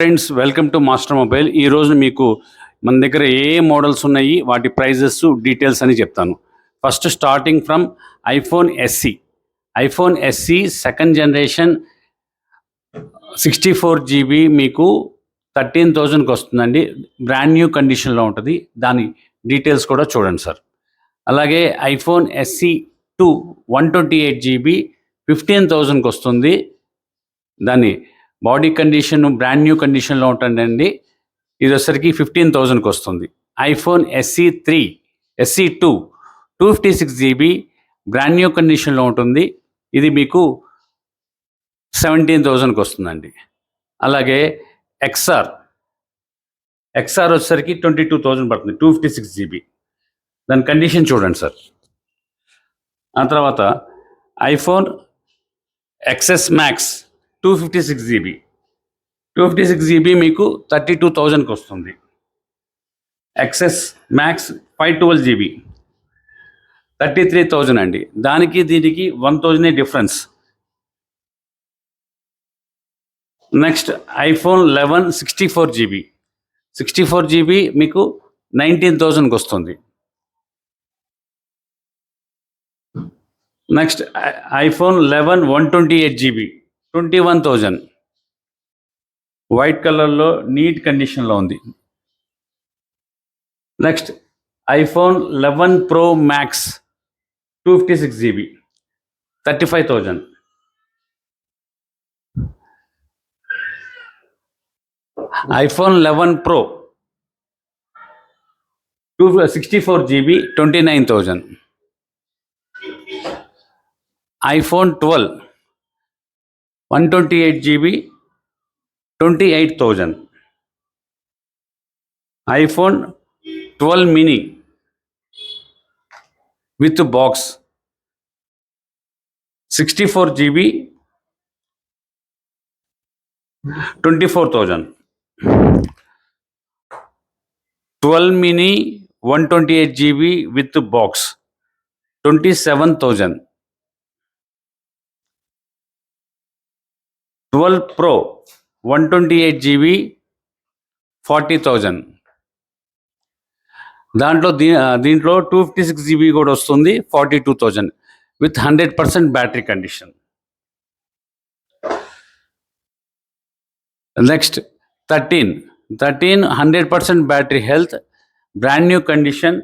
Friends welcome to master mobile ఈ రోజు మీకు మన దగ్గర ఏ మోడల్స్ ఉన్నాయి వాటి ప్రైజెస్ డీటెయిల్స్ అని చెప్తాను first starting from iPhone SE iPhone SE second generation sixty four GB మీకు థర్టీన్ థౌజండ్కి వస్తుందండి బ్రాండ్ న్యూ కండిషన్లో ఉంటుంది దాని డీటెయిల్స్ కూడా చూడండి సార్ అలాగే iPhone SE two one twenty eight GB fifteen థౌజండ్కి వస్తుంది దాని బాడీ కండిషన్ బ్రాండ్ న్యూ కండిషన్లో ఉంటుందండి ఇది వచ్చరికి ఫిఫ్టీన్ థౌజండ్కి వస్తుంది iPhone SE three SE two two fifty six GB brand new కండిషన్లో ఉంటుంది ఇది మీకు సెవెంటీన్ థౌజండ్కి వస్తుందండి అలాగే ఎక్స్ఆర్ ఎక్స్ఆర్ వచ్చేసరికి ట్వంటీ టూ థౌజండ్ పడుతుంది టూ ఫిఫ్టీ సిక్స్ జీబీ దాని కండిషన్ చూడండి సార్ ఆ తర్వాత iPhone XS max two fifty six GB two fifty six GB మీకు థర్టీ టూ థౌజండ్కి వస్తుంది XS max five twelve GB thirty three thousand అండి దానికి దీనికి one థౌజండే difference next iPhone eleven sixty four GB sixty four GB మీకు nineteen థౌజండ్కి వస్తుంది next iPhone eleven one twenty eight GB twenty one thousand white కలర్లో neat కండిషన్లో ఉంది next iPhone eleven pro max two fifty six GB thirty five thousand iPhone eleven pro two sixty four GB twenty nine thousand iPhone twelve 128 GB, 28,000. iPhone 12 mini with box, 64 GB, 24,000. 12 mini 128 GB with box, 27,000. Twelve pro one twenty eight GB forty thousand దాంట్లో దీ దీంట్లో two fifty six GB కూడా వస్తుంది forty two thousand with hundred percent battery condition next thirteen thirteen hundred percent battery health brand new condition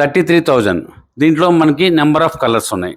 thirty three thousand దీంట్లో మనకి number of colours ఉన్నాయి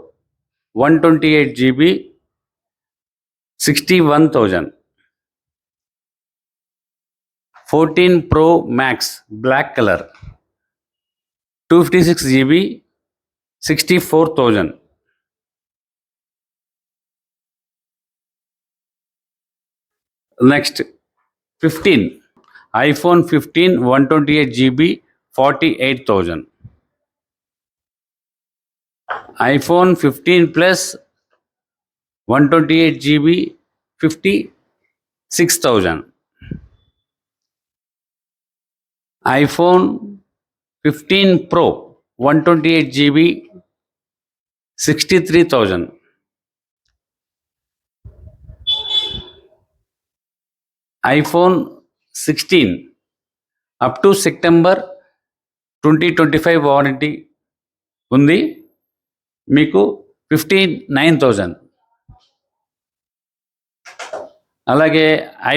one twenty eight G B sixty one thousand fourteen pro max black colour two fifty six G B sixty four thousand next fifteen iPhone fifteen one twenty eight G B forty eight thousand iPhone fifteen plus one twenty eight GB fifty six thousand iPhone fifteen pro one twenty eight GB sixty three thousand iPhone sixteen up to September twenty twenty five warranty ఉంది మీకు fifty nine thousand అలాగే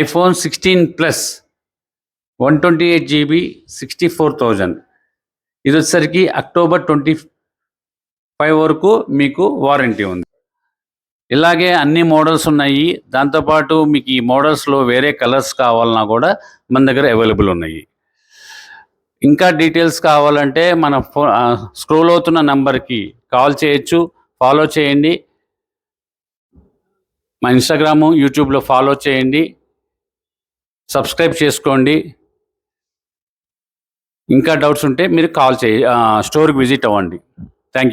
iPhone sixteen plus one twenty eight GB sixty four thousand ఇది వచ్చేసరికి October twenty five వరకు మీకు warranty ఉంది ఇలాగే అన్ని మోడల్స్ ఉన్నాయి దాంతోపాటు మీకు ఈ మోడల్స్లో వేరే కలర్స్ కావాలన్నా కూడా మన దగ్గర అవైలబుల్ ఉన్నాయి ఇంకా డీటెయిల్స్ కావాలంటే మన ఫో స్క్రోల్ అవుతున్న నంబర్కి కాల్ చేయొచ్చు ఫాలో చేయండి మా ఇన్స్టాగ్రాము యూట్యూబ్లో ఫాలో చేయండి సబ్స్క్రైబ్ చేసుకోండి ఇంకా డౌట్స్ ఉంటే మీరు కాల్ చేయ స్టోర్కి విజిట్ అవ్వండి థ్యాంక్ యూ